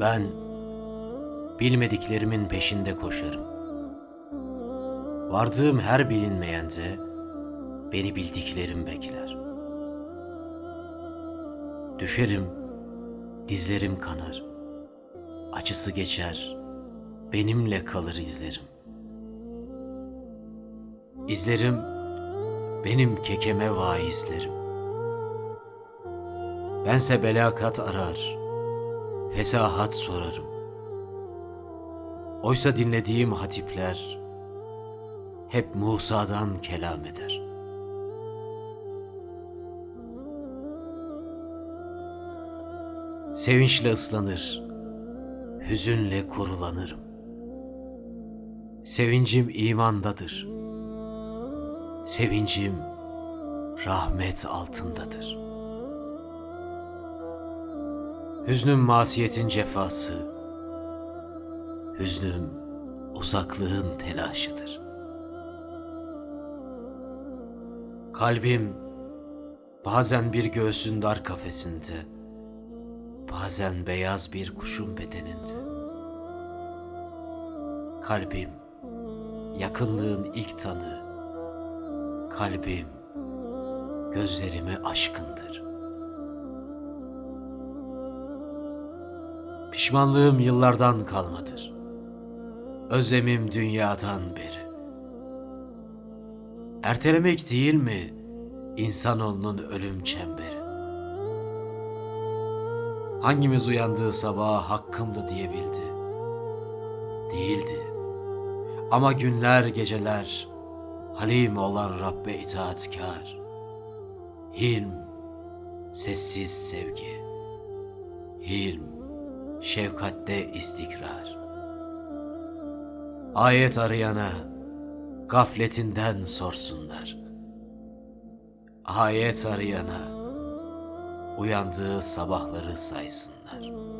Ben bilmediklerimin peşinde koşarım. Vardığım her bilinmeyende beni bildiklerim bekler. Düşerim, dizlerim kanar. Acısı geçer, benimle kalır izlerim. İzlerim benim kekeme vaizlerim. Bense belakat arar, fesahat sorarım. Oysa dinlediğim hatipler hep Musa'dan kelam eder. Sevinçle ıslanır, hüzünle kurulanırım. Sevincim imandadır. Sevincim rahmet altındadır. Hüznüm masiyetin cefası. Hüznüm uzaklığın telaşıdır. Kalbim bazen bir göğsün dar kafesinde, bazen beyaz bir kuşun bedeninde. Kalbim yakınlığın ilk tanığı, kalbim gözlerime aşkındır. Pişmanlığım yıllardan kalmadır. Özlemim dünyadan beri. Ertelemek değil mi insanoğlunun ölüm çemberi? Hangimiz uyandığı sabaha hakkımdı diyebildi? Değildi. Ama günler geceler Halim olan Rabbe itaatkar. Hilm, sessiz sevgi. Hilm, şefkatte istikrar. Ayet arayana gafletinden sorsunlar. Ayet arayana uyandığı sabahları saysınlar.''